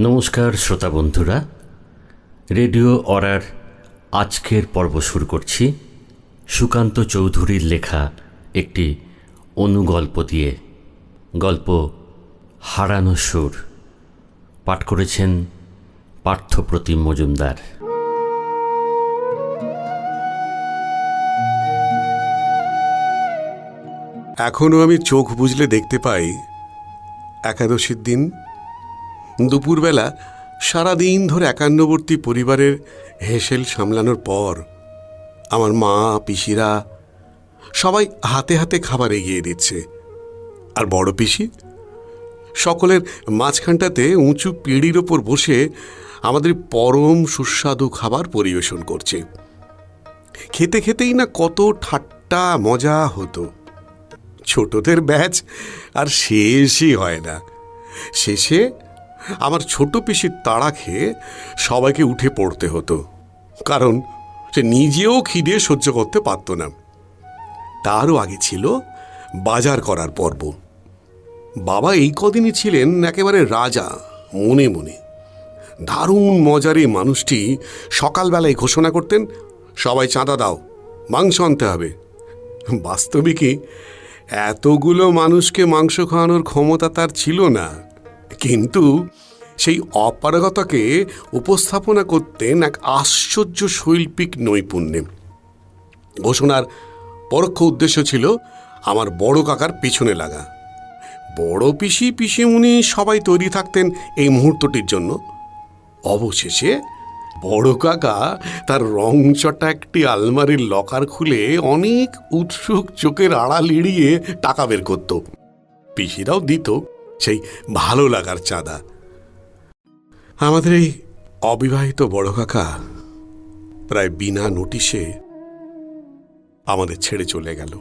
নমস্কার শ্রোতা বন্ধুরা। রেডিও অরার আজকের পর্ব শুরু করছি। সুকান্ত চৌধুরীর লেখা একটি অনুগল্প দিয়ে। গল্প হারানো সুর। পাঠ করেছেন পার্থপ্রতিম মজুমদার। এখনও আমি চোখ বুঝলে দেখতে পাই একাদশীর দিন দুপুরবেলা সারাদিন ধরে একান্নবর্তী পরিবারের হেসেল সামলানোর পর আমার মা, পিসিরা সবাই হাতে হাতে খাবার এগিয়ে দিচ্ছে। আর বড় পিসি সকলের মাঝখানটাতে উঁচু পিঁড়ির ওপর বসে আমাদের পরম সুস্বাদু খাবার পরিবেশন করছে। খেতে খেতেই না কত ঠাট্টা মজা হতো। ছোটদের ব্যাচ আর শেষই হয় না। শেষে আমার ছোট পিসির তাড়া খেয়ে সবাইকে উঠে পড়তে হতো। কারণ সে নিজেও খিদে সহ্য করতে পারত না। তারও আগে ছিল বাজার করার পর্ব। বাবা এই কদিনই ছিলেন একেবারে রাজা, মনে মনে। দারুণ মজার এই মানুষটি সকালবেলায় ঘোষণা করতেন, সবাই চাঁদা দাও, মাংস আনতে হবে। বাস্তবিকই এতগুলো মানুষকে মাংস খাওয়ানোর ক্ষমতা তার ছিল না। কিন্তু সেই অপারগতাকে উপস্থাপনা করতেন এক আশ্চর্য শৈল্পিক নৈপুণ্যে। ঘোষণার পরোক্ষ উদ্দেশ্য ছিল আমার বড় কাকার পিছনে লাগা। বড় পিসি, পিসিমুনি সবাই তৈরি থাকতেন এই মুহূর্তটির জন্য। অবশেষে বড় কাকা তার রংচটা একটি আলমারির লকার খুলে অনেক উৎসুক চোখের আড়াল এড়িয়ে টাকা বের করত। পিসিরাও দিত। সেই ভালো লাগার চাঁদা। আমাদের এই অবিবাহিত বড় কাকা প্রায় বিনা নোটিশে আমাদের ছেড়ে চলে গেল।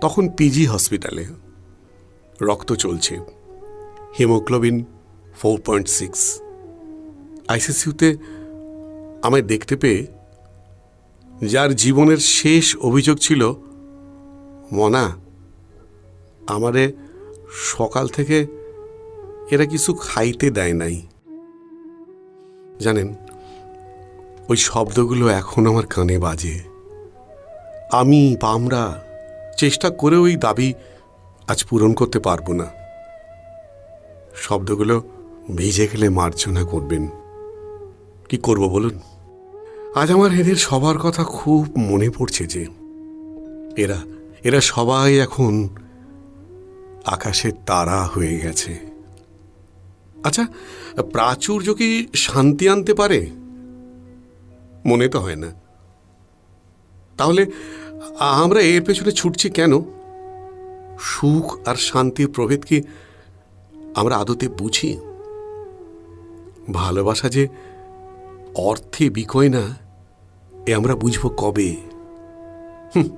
তখন পিজি হসপিটালে রক্ত চলছে। Haemoglobin four point six. আইসিসিউতে আমায় দেখতে পেয়ে যার জীবনের শেষ অভিযোগ ছিল, মনা, আমারে সকাল থেকে এরা কিছু খাইতে দেয় নাই। জানেন, ওই শব্দগুলো এখন আমার কানে বাজে। আমি বা আমরা চেষ্টা করে ওই দাবি আজ পূরণ করতে পারব না। শব্দগুলো ভিজে গেলে মার্জনা করবেন। কি করব বলুন? আজ আমার এদের সবার কথা খুব মনে পড়ছে যে, এরা এরা সবাই এখন আকাশের তারা হয়ে গেছে। আচ্ছা প্রাচুর্য কি শান্তি আনতে পারে? মনে তো হয় না। তাহলে আমরা এর পেছনে ছুটছি কেন? সুখ আর শান্তির প্রভেদ কি আমরা আদতে বুঝি? ভালোবাসা যে অর্থে বিকয় না এ আমরা বুঝব কবে? হুঁ,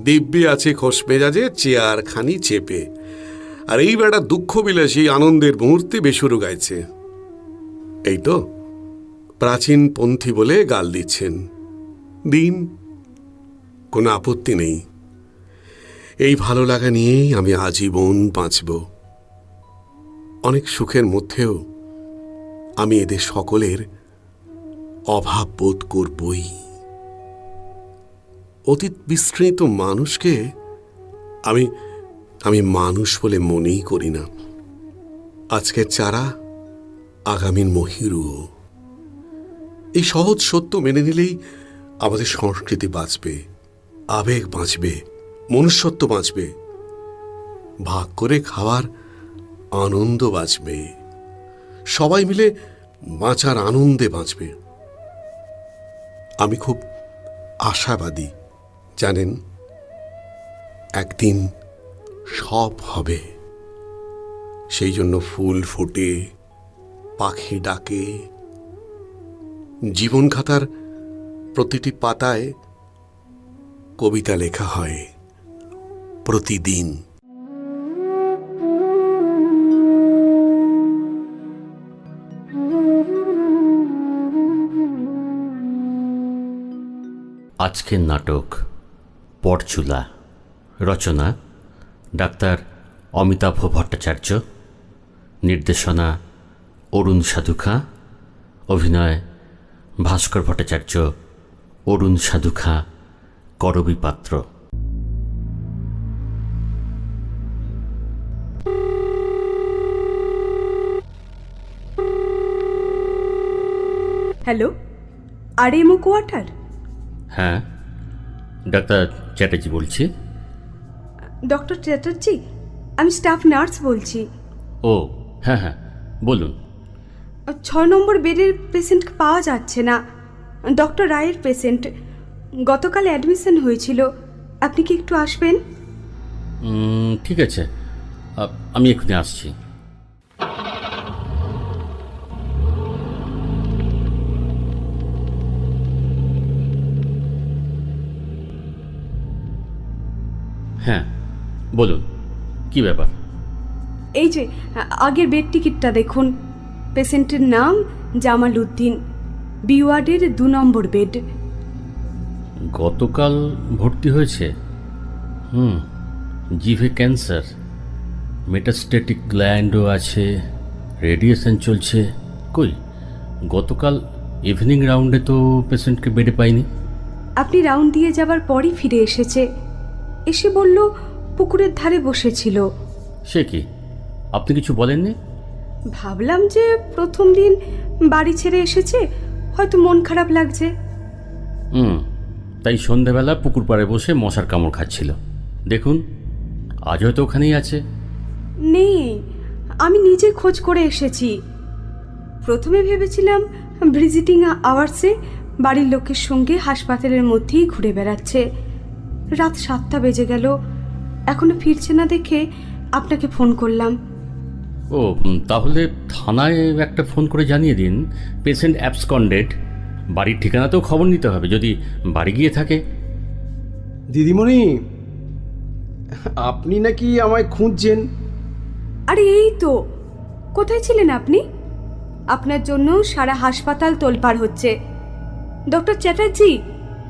দিব্যি আছে খোস মেজাজে চেয়ার খানি চেপে। আর এই বেড়া দুঃখ বিলাসী আনন্দের মুহূর্তে বেসুরু গাইছে। এই তো, প্রাচীন পন্থী বলে গাল দিচ্ছেন। দিন, কোনো আপত্তি নেই। এই ভালো লাগা নিয়েই আমি আজীবন বাঁচব। অনেক সুখের মধ্যেও আমি এদের সকলের অভাব বোধ করবই। অতীত বিস্মৃত মানুষকে আমি আমি মানুষ বলে মনেই করি না। আজকের চারা, আগামীর মহিরুও। এই সহজ সত্য মেনে নিলেই আমাদের সংস্কৃতি বাঁচবে, আবেগ বাঁচবে, মনুষ্যত্ব বাঁচবে, ভাগ করে খাওয়ার আনন্দ বাঁচবে। সবাই মিলে বাঁচার আনন্দে বাঁচবে। আমি খুব আশাবাদী জানেন, একদিন সব হবে। সেই জন্য ফুল ফোটে, পাখি ডাকে। জীবন খাতার প্রতিটি পাতায় কবিতা লেখা হয় প্রতিদিন। আজকের নাটক পরচুলা। রচনা ডাক্তার অমিতাভ ভট্টাচার্য। নির্দেশনা অরুণ সাধুখা। অভিনয় ভাস্কর Bhattacharya Arun Sadhukha Karabi Patra. Hello R MO quarter হ্যাঁ ডাক্তার চ্যাটার্জি বলছি। ডক্টর চ্যাটার্জি আমি স্টাফ নার্স বলছি। ও হ্যাঁ হ্যাঁ বলুন। ছয় নম্বর বেডের পেশেন্ট পাওয়া যাচ্ছে না। ডক্টর রায়ের পেশেন্ট গতকাল অ্যাডমিশন হয়েছিল। আপনি কি একটু আসবেন? ঠিক আছে। আমি এক্ষুনি আসছি হ্যাঁ বলুন কি ব্যাপার? এই যে আগের বেড টিকিটটা দেখুন। পেশেন্টের নাম জামাল উদ্দিন বিওয়ার্ডের দু নম্বর বেড গতকাল ভর্তি হয়েছে? হুম জিভে ক্যান্সার। মেটাস্টেটিক গ্ল্যান্ডও আছে রেডিয়েশন চলছে। কই গতকাল ইভিনিং রাউন্ডে তো পেশেন্টকে বেডে পাইনি। আপনি রাউন্ড দিয়ে যাবার পরই ফিরে এসেছে। এসে বলল পুকুরের ধারে বসেছিল। সে কি? আপনি কিছু বলেননি? ভাবলাম যে প্রথম দিন বাড়ি ছেড়ে এসেছে হয়তো মন খারাপ লাগছে। হুম তাই সন্ধেবেলা পুকুর পাড়ে বসে মশার কামড় খাচ্ছিল। দেখুন আজ হয়তো ওখানেই আছে। নেই আমি নিজে খোঁজ করে এসেছি। প্রথমে ভেবেছিলাম ভিজিটিং আওয়ার্সে বাড়ির লোকের সঙ্গে হাসপাতালের মধ্যেই ঘুরে বেড়াচ্ছে। রাত সাতটা বেজে গেল এখনও ফিরছে না দেখে আপনাকে ফোন করলাম। ও তাহলে থানায় একটা ফোন করে জানিয়ে দিন। Patient absconded. বাড়ির ঠিকানাতেও খবর নিতে হবে যদি বাড়ি গিয়ে থাকে। দিদিমণি আপনি নাকি আমায় খুঁজছেন? আরে এই তো। কোথায় ছিলেন আপনি? আপনার জন্য সারা হাসপাতাল তোলপাড় হচ্ছে। ডক্টর চ্যাটার্জি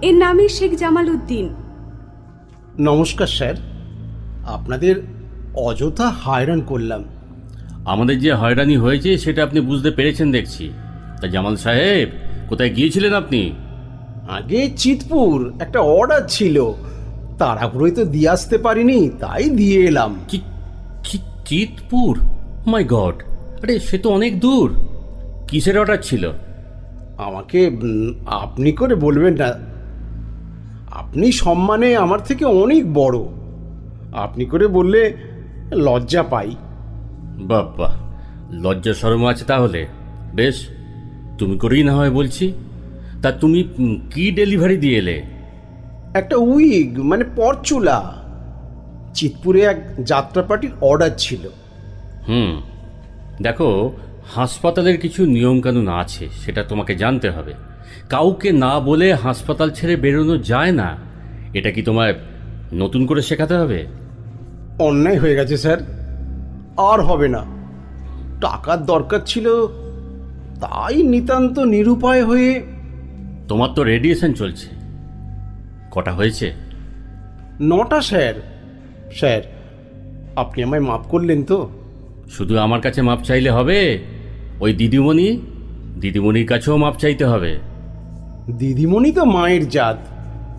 এর নামই শেখ জামাল উদ্দিন। নমস্কার স্যার। আপনাদের অযথা হয়রান করলাম। আমাদের যে হয়রানি হয়েছে সেটা আপনি বুঝতে পেরেছেন দেখছি। তা জামাল সাহেব কোথায় গিয়েছিলেন আপনি? আগে চিতপুর একটা অর্ডার ছিল। তাড়াহুড়োই তো দিয়ে আসতে পারিনি তাই দিয়ে এলাম। কি কি চিতপুর? মাই গড আরে সে তো অনেক দূর। কিসের অর্ডার ছিল? আমাকে আপনি করে বলবেন না। আপনি সম্মানে আমার থেকে অনেক বড়। আপনি করে বললে লজ্জা পাই। বাবা লজ্জা শরম আছে তাহলে। বেশ তুমি করেই না হয় বলছি। তা তুমি কি ডেলিভারি দিয়ে এলে? একটা উইগ মানে পরচুলা। চিতপুরে এক যাত্রা পার্টির অর্ডার ছিল। হুম দেখো হাসপাতালের কিছু নিয়মকানুন আছে সেটা তোমাকে জানতে হবে। কাউকে না বলে হাসপাতাল ছেড়ে বেরোনো যায় না। এটা কি তোমায় নতুন করে শেখাতে হবে? অন্যায় হয়ে গেছে স্যার। আর হবে না। টাকার দরকার ছিল তাই নিতান্ত নিরুপায় হয়ে তোমার তো রেডিয়েশন চলছে। কটা হয়েছে? নটা স্যার। স্যার আপনি আমায় মাফ করলেন তো? শুধু আমার কাছে মাপ চাইলে হবে? ওই দিদিমণি? দিদিমণির কাছেও মাপ চাইতে হবে। দিদিমণি তো মায়ের জাত।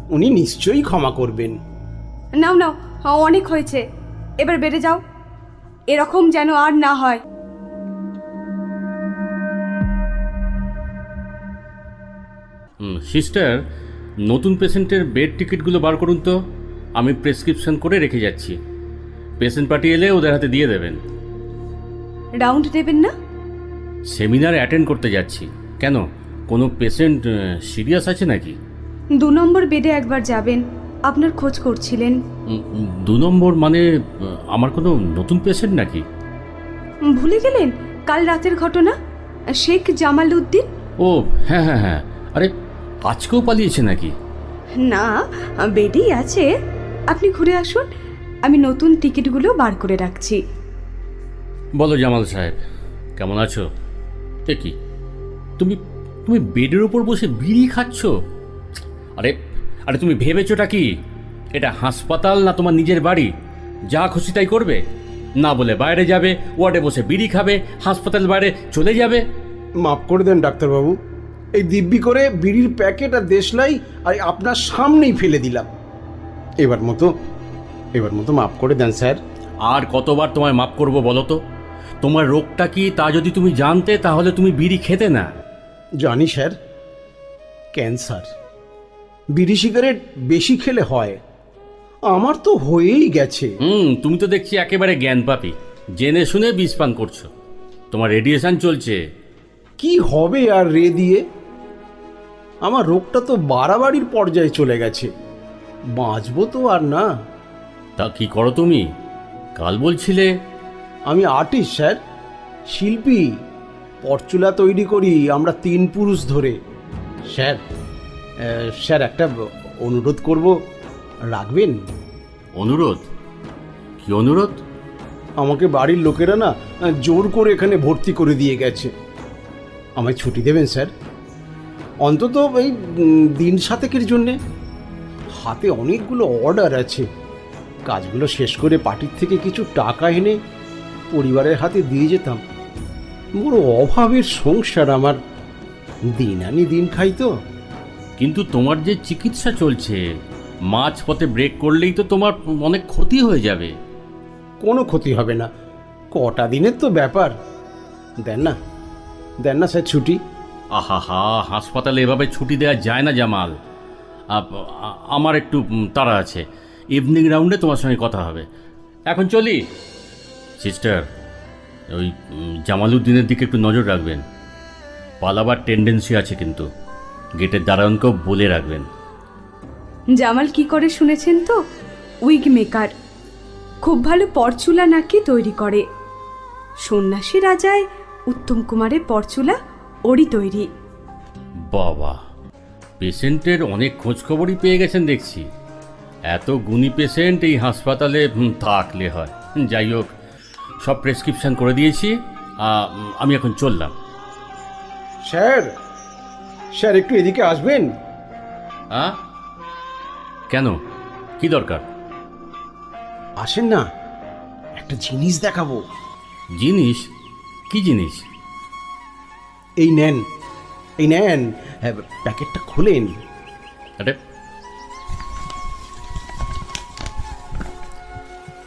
উনি নিশ্চয়ই ক্ষমা করবেন। নাও নাও অনেক হয়েছে। এবার বেড়ে যাও। এরকম যেন আর না হয়। সিস্টার নতুন পেশেন্টের বেড টিকিটগুলো বার করুন তো। আমি প্রেসক্রিপশন করে রেখে যাচ্ছি। পেশেন্ট পার্টি এলে ওদের হাতে দিয়ে দেবেন। রাউন্ড দেবেন না? সেমিনার অ্যাটেন্ড করতে যাচ্ছি। কেন? কোনো পেশেন্ট সিরিয়াস আছে নাকি? দু নম্বর বেডে একবার যাবেন। আপনার খোঁজ করছিলেন? দু নম্বর মানে আমার কোনো নতুন পেশেন্ট নাকি? ভুলে গেলেন? কাল রাতের ঘটনা? শেখ জামাল উদ্দিন? ও হ্যাঁ হ্যাঁ হ্যাঁ। আরে আজকেও পালিয়েছে নাকি? না বেডেই আছে। আপনি ঘুরে আসুন। আমি নতুন টিকিটগুলো বার করে রাখছি। বলো জামাল সাহেব কেমন আছো? এ কি তুমি তুমি বেডের উপর বসে বিড়ি খাচ্ছ? আরে আরে তুমি ভেবেছোটা কি? এটা হাসপাতাল না তোমার নিজের বাড়ি? যা খুশি তাই করবে। না বলে বাইরে যাবে ওয়ার্ডে বসে বিড়ি খাবে হাসপাতাল বাইরে চলে যাবে। মাফ করে দেন ডাক্তারবাবু। এই দিব্যি করে বিড়ির প্যাকেট আর দেশলাই আর আপনার সামনেই ফেলে দিলাম। এবার মতো এবার মতো মাফ করে দেন স্যার। আর কতবার তোমায় মাপ করব বলো তো? তোমার রোগটা কি তা যদি তুমি জানতে তাহলে তুমি বিড়ি খেতে না। জানি স্যার। ক্যান্সার। বিড়ি সিগারেট বেশি খেলে হয়। আমার তো হয়েই গেছে। হুম তুমি তো দেখছি একেবারে জ্ঞান পাপি। জেনে শুনে বিষ পান করছ। তোমার রেডিয়েশন চলছে। কি হবে আর রে দিয়ে? আমার রোগটা তো বাড়াবাড়ির পর্যায়ে চলে গেছে। বাঁচবো তো আর না। তা কি করো তুমি? কাল বলছিলে। আমি আর্টিস্ট স্যার। শিল্পী। পরচুলা তৈরি করি আমরা তিন পুরুষ ধরে। স্যার স্যার একটা অনুরোধ করব। রাখবেন? অনুরোধ? কি অনুরোধ? আমাকে বাড়ির লোকেরা না জোর করে এখানে ভর্তি করে দিয়ে গেছে। আমায় ছুটি দেবেন স্যার? অন্তত এই দিন সাতেকের জন্যে। হাতে অনেকগুলো অর্ডার আছে। কাজগুলো শেষ করে পার্টির থেকে কিছু টাকা এনে পরিবারের হাতে দিয়ে যেতাম। বড় অভাবের সংসার আমার। দিন আনি দিন খাই তো। কিন্তু তোমার যে চিকিৎসা চলছে মাঝ পথে ব্রেক করলেই তো তোমার অনেক ক্ষতি হয়ে যাবে। কোনো ক্ষতি হবে না। কটা দিনের তো ব্যাপার। দেন না দেন না স্যার ছুটি। আহা হা হাসপাতালে এভাবে ছুটি দেওয়া যায় না জামাল। আমার একটু তাড়া আছে। ইভিনিং রাউন্ডে তোমার সঙ্গে কথা হবে। এখন চলি। সিস্টার ওই জামালুদ্দিনের দিকে একটু নজর রাখবেন। পালাবার টেন্ডেন্সি আছে কিন্তু। গেটের দারোয়ানকেও বলে রাখবেন। জামাল কি করে শুনেছেন তো? Wig maker. খুব ভালো পরচুলা নাকি তৈরি করে। সন্ন্যাসী রাজায় উত্তম কুমারের পরচুলা ওরই তৈরি। বাবা পেশেন্টের অনেক খোঁজ খবরই পেয়ে গেছেন দেখছি। এত গুণী পেশেন্ট এই হাসপাতালে থাকলে হয়। যাই হোক সব প্রেসক্রিপশন করে দিয়েছি। আমি এখন চললাম। স্যার স্যার একটু এদিকে আসবেন? হ্যাঁ? কেন? কি দরকার? আসেন না। একটা জিনিস দেখাবো। জিনিস? কি জিনিস? এই নেন এই নেন। হ্যাঁ, প্যাকেটটা খুলেন। আরে।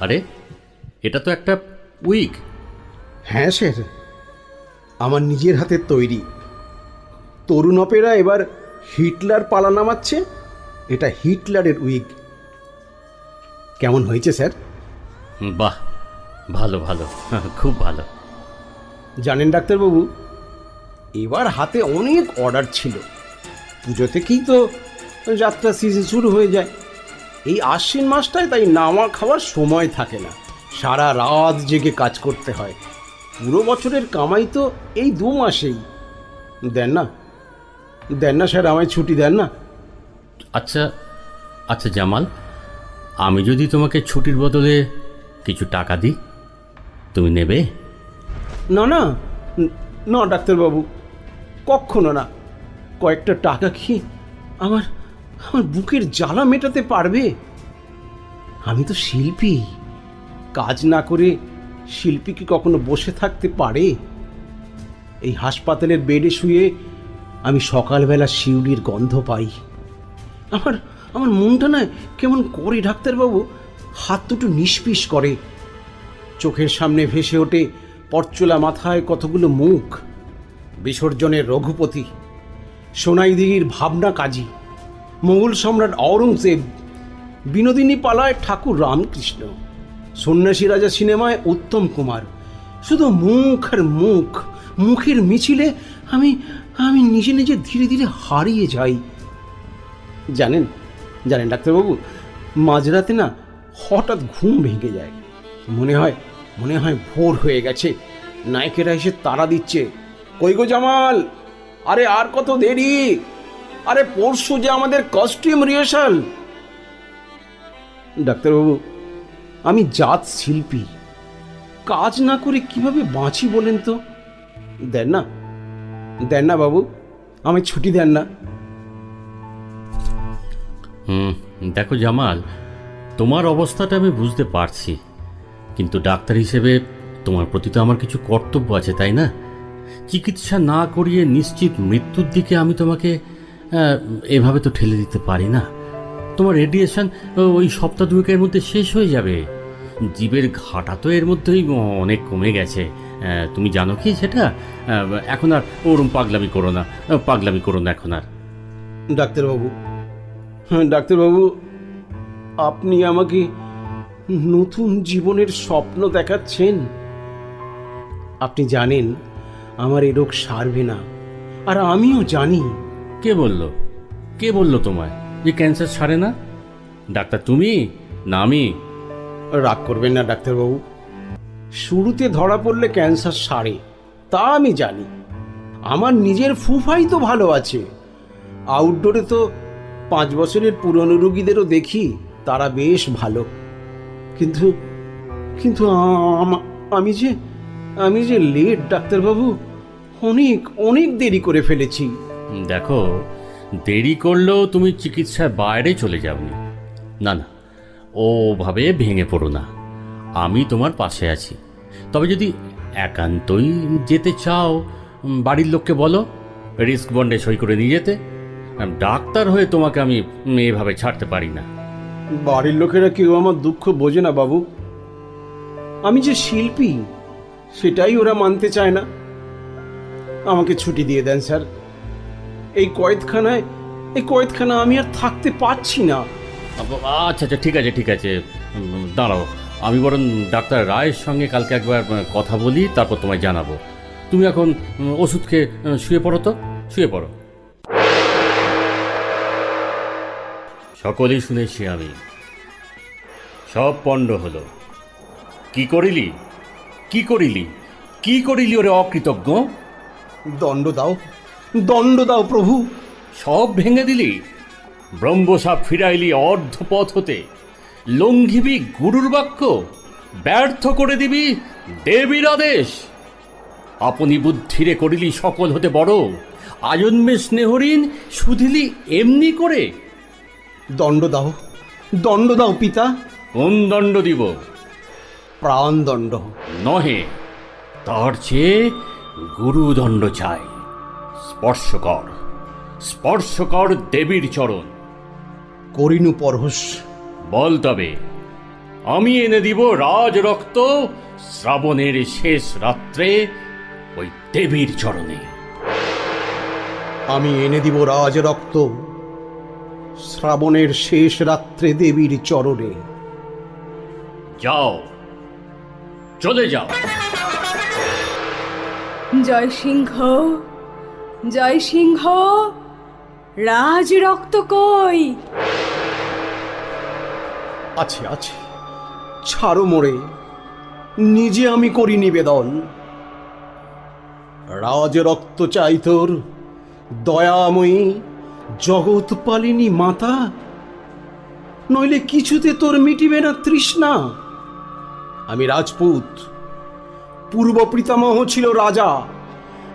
আরে এটা তো একটা উইক হ্যাঁ স্যার। আমার নিজের হাতের তৈরি। তরুণ অপেরা এবার হিটলার পালা নামাচ্ছে। এটা হিটলারের উইগ। কেমন হয়েছে স্যার? বাহ ভালো ভালো খুব ভালো। জানেন ডাক্তারবাবু এবার হাতে অনেক অর্ডার ছিল। পুজো থেকেই তো যাত্রা সিজন শুরু হয়ে যায়। এই আশ্বিন মাসটায় তাই নামা খাওয়ার সময় থাকে না। সারা রাত জেগে কাজ করতে হয়। পুরো বছরের কামাই তো এই দু মাসেই। দেন না? দেন না স্যার আমায় ছুটি দেন না। আচ্ছা আচ্ছা জামাল আমি যদি তোমাকে ছুটির বদলে কিছু টাকা দিই তুমি নেবে? না না ন- ডাক্তারবাবু কক্ষনো না। কয়েকটা টাকা কি আমার আমার বুকের জ্বালা মেটাতে পারবে? আমি তো শিল্পী কাজ না করে শিল্পী কি কখনো বসে থাকতে পারে? এই হাসপাতালের বেডে শুয়ে আমি সকালবেলা শিউলির গন্ধ পাই। আমার আমার মনটা না কেমন করে ডাক্তারবাবু হাত দুটো নিষ্পিস করে। চোখের সামনে ভেসে ওঠে পরচুলা মাথায় কতগুলো মুখ। বিসর্জনের রঘুপতি সোনাইদিঘির ভাবনা কাজী, মোগল সম্রাট আওরঙ্গজেব বিনোদিনী পালায় ঠাকুর রামকৃষ্ণ, সন্ন্যাসী রাজা সিনেমায় উত্তম কুমার। শুধু মুখ আর মুখ, মুখের মিছিলে আমি আমি নিজে নিজে ধীরে ধীরে হারিয়ে যাই। জানেন জানেন ডাক্তারবাবু, মাঝরাতে না হঠাৎ ঘুম ভেঙে যায়। মনে হয় মনে হয় ভোর হয়ে গেছে। নায়কেরা এসে তারা দিচ্ছে। কই গো জামাল? আরে আর কত দেরি? আরে পরশু যে আমাদের কস্টিউম রিহার্সাল ডাক্তারবাবু, আমি জাত শিল্পী। কাজ না করে কীভাবে বাঁচি বলেন তো? দেন না দেন না বাবু, আমি ছুটি দেন না। হুম, দেখো জামাল, তোমার অবস্থাটা আমি বুঝতে পারছি। কিন্তু ডাক্তার হিসেবে তোমার প্রতি তো আমার কিছু কর্তব্য আছে, তাই না? চিকিৎসা না করিয়ে নিশ্চিত মৃত্যুর দিকে আমি তোমাকে এভাবে তো ঠেলে দিতে পারি না। তোমার রেডিয়েশন ওই সপ্তাহ দুয়েকের মধ্যে শেষ হয়ে যাবে। জীবের ঘাটা তো এর মধ্যেই অনেক কমে গেছে। তুমি জানো কি সেটা? এখন আর ওরম পাগলামি করো না। পাগলামি করো না এখন আর। ডাক্তারবাবু হ্যাঁ ডাক্তারবাবু আপনি আমাকে নতুন জীবনের স্বপ্ন দেখাচ্ছেন। আপনি জানেন আমার এ রোগ সারবে না। আর আমিও জানি। কে বলল? কে বলল তোমায় যে ক্যান্সার সারে না? ডাক্তার তুমি? না আমি? রাগ করবেন না ডাক্তারবাবু। শুরুতে ধরা পড়লে ক্যান্সার সারে, তা আমি জানি। আমার নিজের ফুফাই তো ভালো আছে। আউটডোরে তো পাঁচ বছরের পুরনো রুগীদেরও দেখি, তারা বেশ ভালো। কিন্তু কিন্তু আমি যে আমি যে লেট ডাক্তারবাবু, অনেক অনেক দেরি করে ফেলেছি। দেখো, দেরি করলেও তুমি চিকিৎসার বাইরে চলে যাওনি। না না, ওভাবে ভেঙে পড়ো না। আমি তোমার পাশে আছি। তবে যদি একান্তই যেতে চাও বাড়ির লোককে বলো রিস্ক বন্ডে সই করে নিয়ে যেতে। ডাক্তার হয়ে তোমাকে আমি এভাবে ছাড়তে পারি না। বাড়ির লোকেরা কেউ আমার দুঃখ বোঝে না বাবু। আমি যে শিল্পী সেটাই ওরা মানতে চায় না। আমাকে ছুটি দিয়ে দেন স্যার। এই কয়েদখানায় এই কয়েদখানা আমি আর থাকতে পারছি না। আচ্ছা আচ্ছা ঠিক আছে ঠিক আছে। দাঁড়াও। আমি বরং ডাক্তার রায়ের সঙ্গে কালকে একবার কথা বলি তারপর তোমায় জানাব। তুমি এখন উম, ওষুধ খেয়ে শুয়ে পড়ো তো? শুয়ে পড়ো। সকলেই শুনেছি আমি। সব পণ্ড হলো। কি করিলি? কি করিলি? কি করিলি ওরে অকৃতজ্ঞ? দণ্ড দাও। দণ্ড দাও প্রভু। সব ভেঙে দিলি? ব্রহ্মসাপ ফিরাইলি অর্ধপথ হতে। লঙ্ঘিবি গুরুর বাক্য ব্যর্থ করে দিবি দেবীর আদেশ। আপনি বুদ্ধিরে করিলি সকল হতে বড় আজন্মে স্নেহরিন শুধিলি এমনি করে। দণ্ড দাও দণ্ড দাও পিতা। কোন দণ্ড দিব? প্রাণ দণ্ড। নহে তার চেয়ে গুরুদণ্ড চাই। স্পর্শ কর স্পর্শ কর দেবীর চরণ। করিনু পরহস বল তবে আমি এনে দিব রাজ রক্ত শ্রাবণের শেষ রাত্রে ওই দেবীর চরণে। আমি এনে দিব রাজ রক্ত শ্রাবণের শেষ রাত্রে দেবীর চরণে। যাও চলে যাও। জয় সিংহ জয় সিংহ রাজ রক্ত কই? আছে আছে। ছাড়ো মোড়ে নিজে আমি করি নিবেদন। রাজ রক্ত চাই তোর, দয়াময়ী, জগৎ পালিনী মাতা। নইলে কিছুতে তোর মিটিবে না তৃষ্ণা। আমি রাজপুত, পূর্ব পিতামহ ছিল রাজা।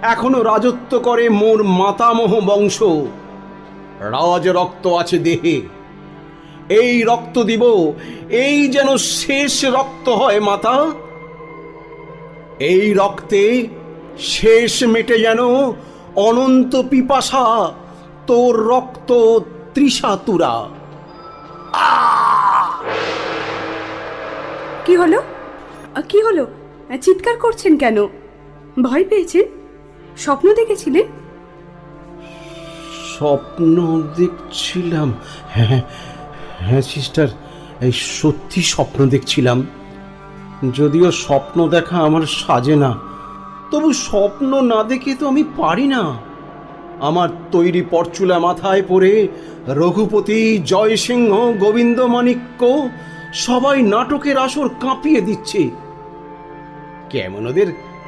এখনও রাজত্ব করে মোর মাতামহ বংশ। রাজ রক্ত আছে দেহে। এই রক্ত দিব এই যেন শেষ রক্ত হয় মাতা। এই রক্তে শেষ মেটে যেন অনন্ত পিপাসা তোর রক্ত তৃষাতুরা কি হলো? কি হলো? চিৎকার করছেন কেন? ভয় পেয়েছেন? স্বপ্ন দেখেছিলেন? স্বপ্ন দেখছিলাম হ্যাঁ। হ্যাঁ সিস্টার এই সত্যি স্বপ্ন দেখছিলাম। যদিও স্বপ্ন দেখা আমার সাজে না, তবু স্বপ্ন না দেখে তো আমি পারি না। আমার তৈরি পরচুলা মাথায় পড়ে রঘুপতি, জয়সিংহ, গোবিন্দ মাণিক্য সবাই নাটকের আসর কাঁপিয়ে দিচ্ছে। কেমন ওদের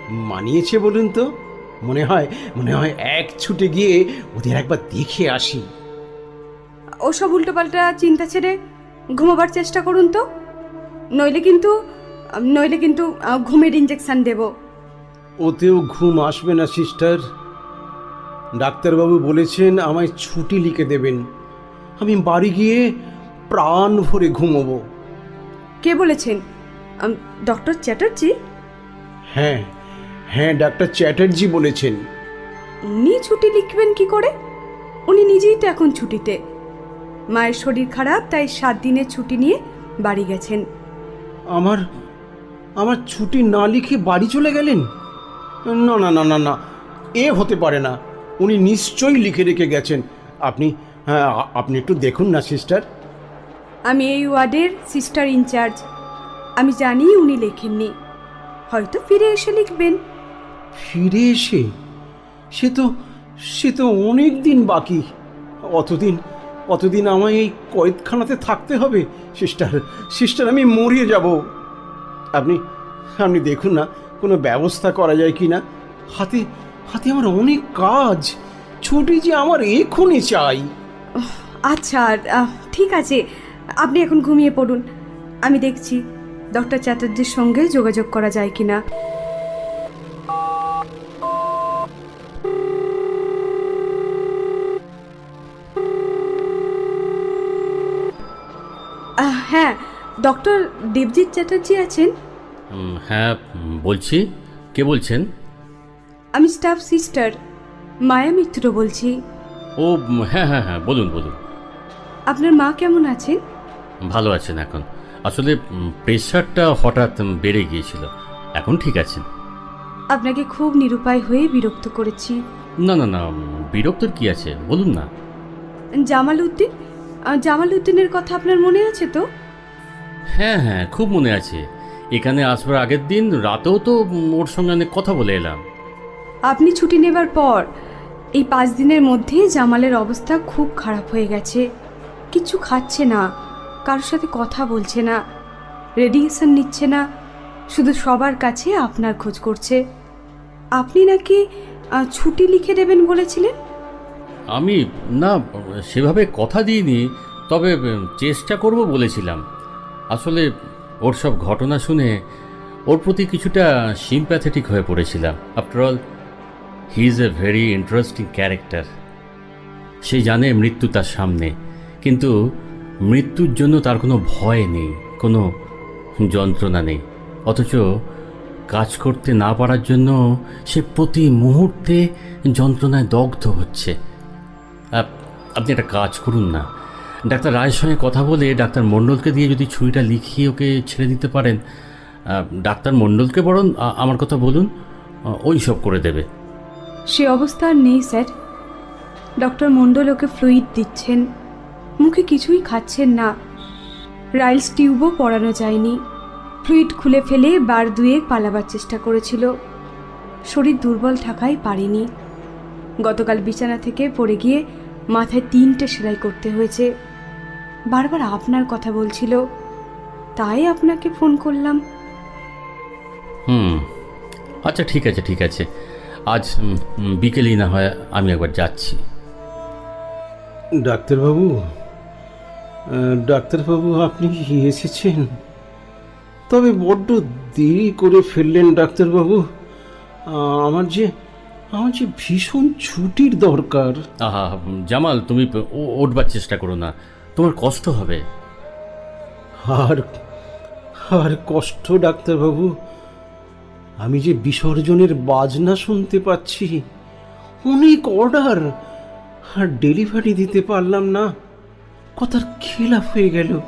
মানিয়েছে বলুন তো? মনে হয় মনে হয় এক ছুটে গিয়ে ওদের একবার দেখে আসি। ওসব উল্টোপাল্টা চিন্তা ছেড়ে ঘুমাবার চেষ্টা করুন তো। নইলে কিন্তু নইলে কিন্তু ঘুমের ইঞ্জেকশন দেব। ওতেও ঘুম আসবে না সিস্টার ডাক্তারবাবু বলেছেন আমায় ছুটি লিখে দেবেন। আমি বাড়ি গিয়ে প্রাণ ভরে ঘুমোবো। কে বলেছেন? ডক্টর চ্যাটার্জি? হ্যাঁ হ্যাঁ ডাক্তার চ্যাটার্জি বলেছেন। উনি ছুটি লিখবেন কি করে? উনি নিজেই তো এখন ছুটিতে। মায়ের শরীর খারাপ তাই সাত দিনের ছুটি নিয়ে বাড়ি গেছেন। আমার আমার ছুটি না লিখে বাড়ি চলে গেলেন? না না না না না এ হতে পারে না। উনি নিশ্চয়ই লিখে রেখে গেছেন। আপনি হ্যাঁ আপনি একটু দেখুন না সিস্টার। আমি এই ওয়ার্ডের সিস্টার ইনচার্জ আমি জানি উনি লেখেননি। হয়তো ফিরে এসে লিখবেন। ফিরে এসে? সে তো সে তো অনেক দিন বাকি। অতদিন অতদিন আমায় এই কয়েদখানাতে থাকতে হবে সিস্টার। সিস্টার আমি মরিয়ে যাব। আপনি আপনি দেখুন না কোনো ব্যবস্থা করা যায় কি না। হাতে হাতে আমার অনেক কাজ। ছুটি যে আমার এখনই চাই। আচ্ছা ঠিক আছে। আপনি এখন ঘুমিয়ে পড়ুন। আমি দেখছি ডক্টর চ্যাটার্জির সঙ্গে যোগাযোগ করা যায় কিনা আহ, হ্যাঁ ডক্টর দেবজিৎ চ্যাটার্জি আছেন? হ্যাঁ বলছি। কে বলছেন? আমি স্টাফ সিস্টার মায়া মিত্র বলছি। ও হ্যাঁ হ্যাঁ হ্যাঁ বলুন বলুন। আপনার মা কেমন আছেন? ভালো আছেন এখন। আসলে প্রেশারটা হঠাৎ বেড়ে গিয়েছিল। এখন ঠিক আছেন। আপনাকে খুব নিরুপায় হয়ে বিরক্ত করেছি। না না না বিরক্তর কি আছে? বলুন না। জামাল উদ্দিন? জামাল উদ্দিনের কথা আপনার মনে আছে তো? হ্যাঁ হ্যাঁ খুব মনে আছে। এখানে আসবার আগের দিন রাতেও তো ওর সঙ্গে অনেক কথা বলে এলাম। আপনি ছুটি নেবার পর এই পাঁচ দিনের মধ্যে জামালের অবস্থা খুব খারাপ হয়ে গেছে। কিছু খাচ্ছে না কারোর সাথে কথা বলছে না রেডিয়েশন নিচ্ছে না শুধু সবার কাছে আপনার খোঁজ করছে। আপনি নাকি ছুটি লিখে দেবেন বলেছিলেন? আমি না, সেভাবে কথা দিইনি, তবে চেষ্টা করব বলেছিলাম। আসলে ওর সব ঘটনা শুনে ওর প্রতি কিছুটা সিম্প্যাথেটিক হয়ে পড়েছিলাম। After all he is a very interesting character সে জানে মৃত্যু তার সামনে, কিন্তু মৃত্যুর জন্য তার কোনো ভয় নেই, কোনো যন্ত্রণা নেই। অথচ কাজ করতে না পারার জন্য সে প্রতি মুহূর্তে যন্ত্রণায় দগ্ধ হচ্ছে। আপনি একটা কাজ করুন না। ডাক্তার রায়ের সঙ্গে কথা বলে ডাক্তার মণ্ডলকে দিয়ে যদি ছুরিটা লিখিয়ে ওকে ছেড়ে দিতে পারেন ডাক্তার মণ্ডলকে বরং আমার কথা বলুন ওই সব করে দেবে। সে অবস্থা আর নেই, স্যার। ডক্টর মণ্ডল ওকে ফ্লুইড দিচ্ছেন, মুখে কিছুই খাচ্ছেন না। রাইলস টিউবও পরানো যায়নি। ফ্লুইড খুলে ফেলে বার দুয়ে পালাবার চেষ্টা করেছিল। শরীর দুর্বল থাকায় পারেনি। গতকাল বিছানা থেকে পড়ে গিয়ে মাথায় তিনটে সেলাই করতে হয়েছে। বারবার আপনার কথা বলছিল তাই আপনাকে ফোন করলাম। হুম আচ্ছা ঠিক আছে ঠিক আছে। আজ বিকেলেই না হয় আমি একবার যাচ্ছি। ডাক্তারবাবু ডাক্তারবাবু আপনি কি এসেছেন? তবে বড্ড দেরি করে ফেললেন ডাক্তারবাবু। আমার যে আমার যে ভীষণ ছুটির দরকার। আহা জামাল তুমি প- ও- উঠবার চেষ্টা করো না। তোমার কষ্ট হবে। আর আর কষ্ট ডাক্তারবাবু। আমি যে বিসর্জনের বাজনা শুনতে পাচ্ছি অনেক অর্ডার আর ডেলিভারি দিতে পারলাম না। কথার খেলাফ হয়ে গেল।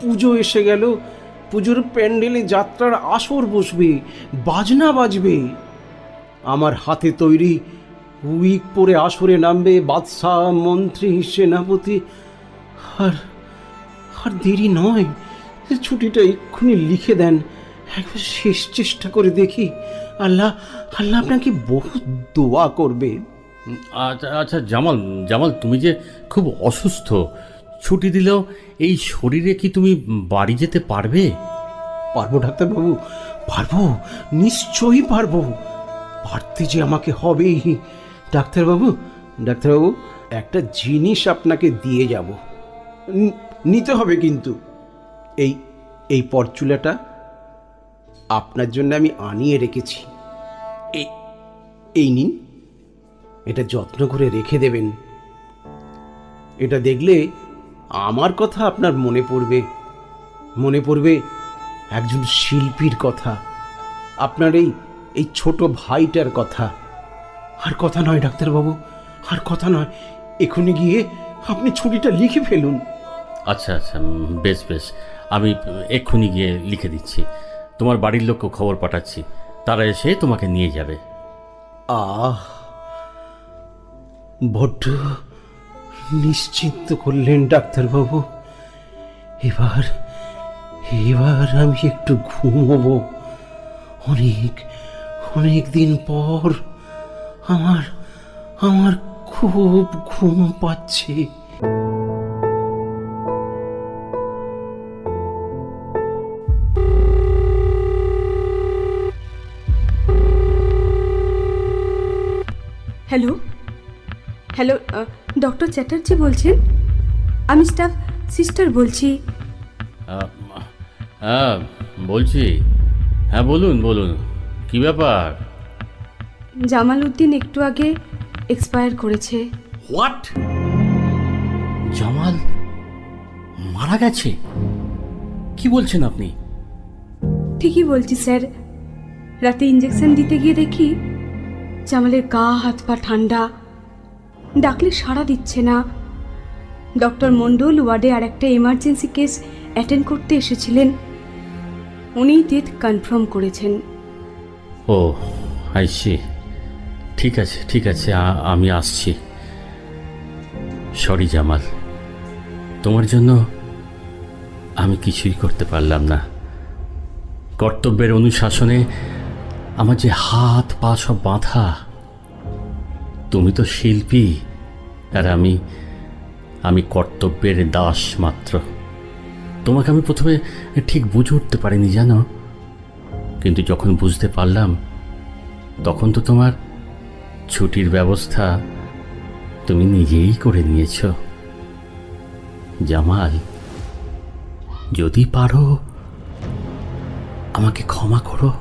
পুজো এসে গেল। পুজোর প্যান্ডেলে যাত্রার আসর বসবে বাজনা বাজবে। আমার হাতে তৈরি উইক পরে আসরে নামবে বাদশাহ মন্ত্রী সেনাপতি। আর আর দেরি নয় ছুটিটা এক্ষুনি লিখে দেন। একবার শেষ চেষ্টা করে দেখি। আল্লাহ আল্লাহ আপনাকে বহু দোয়া করবে। আচ্ছা আচ্ছা জামাল জামাল তুমি যে খুব অসুস্থ ছুটি দিলেও এই শরীরে কি তুমি বাড়ি যেতে পারবে? পারব ডাক্তারবাবু পারব নিশ্চয়ই পারব। পারতে যে আমাকে হবেই। ডাক্তারবাবু ডাক্তারবাবু, একটা জিনিস আপনাকে দিয়ে যাব। নিতে হবে কিন্তু। এই এই পরচুলাটা আপনার জন্য আমি আনিয়ে রেখেছি। এই এই নিন। এটা যত্ন করে রেখে দেবেন। এটা দেখলে আমার কথা আপনার মনে পড়বে। মনে পড়বে একজন শিল্পীর কথা। আপনার এই এই ছোট ভাইটার কথা। আর কথা নয় ডাক্তারবাবু আর কথা নয়। এখনই গিয়ে আপনি ছুটিটা লিখে ফেলুন। আচ্ছা আচ্ছা বেশ বেশ। আমি এক্ষুনি গিয়ে লিখে দিচ্ছি। তোমার বাড়ির লোককে খবর পাঠাচ্ছি। তারা এসে তোমাকে নিয়ে যাবে। আহ বড্ড নিশ্চিন্ত করলেন ডাক্তারবাবু। এবার এবার আমি একটু ঘুমোবো। অনেক অনেক দিন পর আমার আমার খুব ঘুম পাচ্ছে। হ্যালো হ্যালো ডক্টর চ্যাটার্জি বলছেন? আমি স্টাফ সিস্টার বলছি। হ্যাঁ বলছি। হ্যাঁ বলুন বলুন। কি ব্যাপার? জামাল উদ্দিন একটু আগে এক্সপায়ার করেছে। হোয়াট জামাল মারা গেছে? কি বলছেন আপনি? ঠিকই বলছি স্যার। রাতে ইঞ্জেকশন দিতে গিয়ে দেখি জামালের গা হাত পা ঠান্ডা। ডাকলে সাড়া দিচ্ছে না। ডক্টর মণ্ডল ওয়ার্ডে আর একটা এমার্জেন্সি কেস অ্যাটেন্ড করতে এসেছিলেন। উনিই ডেথ কনফার্ম করেছেন। ও আইসি ঠিক আছে ঠিক আছে আমি আসছি। সরি জামাল তোমার জন্য আমি কিছুই করতে পারলাম না। কর্তব্যের অনুশাসনে আমার যে হাত, পা সব বাঁধা, তুমি তো শিল্পী, আর আমি আমি কর্তব্যের দাস মাত্র। তোমাকে আমি প্রথমে ঠিক বুঝে উঠতে পারিনি, জানো? কিন্তু যখন বুঝতে পারলাম, তখন তো তোমার ছুটির ব্যবস্থা তুমি নিজেই করে নিয়েছ। জামাল, যদি পারো, আমাকে ক্ষমা করো।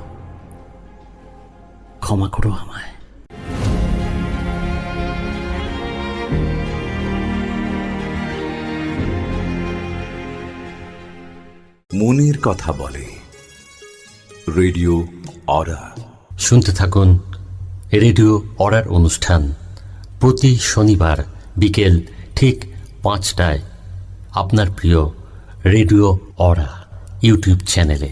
ক্ষমা করো আমায়। মনের কথা বলে। রেডিও অরা। শুনতে থাকুন রেডিও অর্ডার অনুষ্ঠান প্রতি শনিবার বিকেল ঠিক পাঁচটায় আপনার প্রিয় রেডিও অরা ইউটিউব চ্যানেলে।